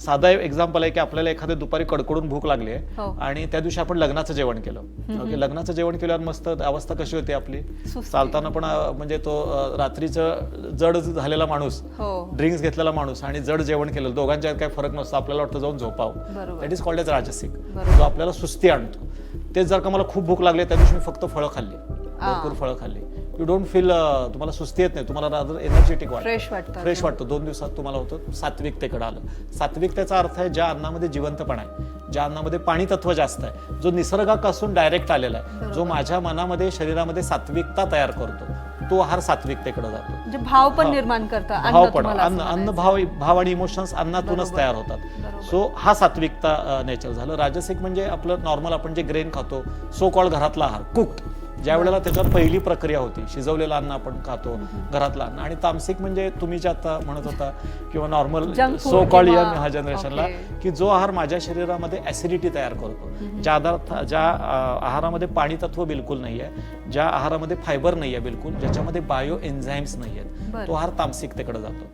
साधा एक्झाम्पल आहे की आपल्याला एखाद्या दुपारी कडकडून भूक लागली आहे हो. आणि त्या दिवशी आपण लग्नाचं जेवण केलं. ओके लग्नाचं जेवण केल्यावर मस्त अवस्था कशी होती आपली. चालताना पण म्हणजे तो रात्रीचं जड झालेला माणूस हो. ड्रिंक्स घेतलेला माणूस आणि जड जेवण केलं दोघांच्यात काही फरक नसतो आपल्याला वाटतं जाऊन झोपावं. दॅट इज कॉल्ड एज राजसिक. जो आपल्याला सुस्ती आणतो. तेच जर का मला खूप भूक लागली त्या दिवशी मी फक्त फळं खाल्ली. भरपूर फळं खाल्ली. यू डोंट फील तुम्हाला सुस्ती येत नाही. तुम्हाला रादर एनर्जेटिक वाटतं. फ्रेश वाटतं फ्रेश वाटतं. दोन दिवसात तुम्हाला होतं सात्विकतेकडे आलं. सात्विकतेचा अर्थ आहे ज्या अन्नामध्ये जिवंतपणा आहे ज्या अन्नामध्ये पाणी तत्व जास्त आहे जो निसर्गापासून डायरेक्ट आलेला आहे जो माझ्या मनामध्ये शरीरामध्ये सात्विकता तयार करतो तो आहार सात्विकतेकडे जातो. म्हणजे भाव पण. निर्माण करतं भाव पण. अन्न अन्न. भाव भाव आणि इमोशन्स अन्नातूनच. तयार होतात. सो हा सात्विकता नेचर झालं. राजसिक म्हणजे आपलं नॉर्मल आपण जे ग्रेन खातो सो कॉल घरातला आहार कुक्ड ज्या वेळेला त्याच्यावर पहिली प्रक्रिया होती शिजवलेलं अन्न आपण खातो घरातलं अन्न आणि तामसिक म्हणजे तुम्ही जे आता म्हणत होता किंवा नॉर्मल सो कॉल यंग ह्या जनरेशनला. की जो आहार माझ्या शरीरामध्ये ऍसिडिटी तयार करतो ज्या आधार ज्या आहारामध्ये पाणी तत्व बिलकुल नाही आहे ज्या आहारामध्ये फायबर नाही आहे बिलकुल ज्याच्यामध्ये बायो एन्झाईम्स नाही आहेत. तो आहार तामसिकतेकडे जातो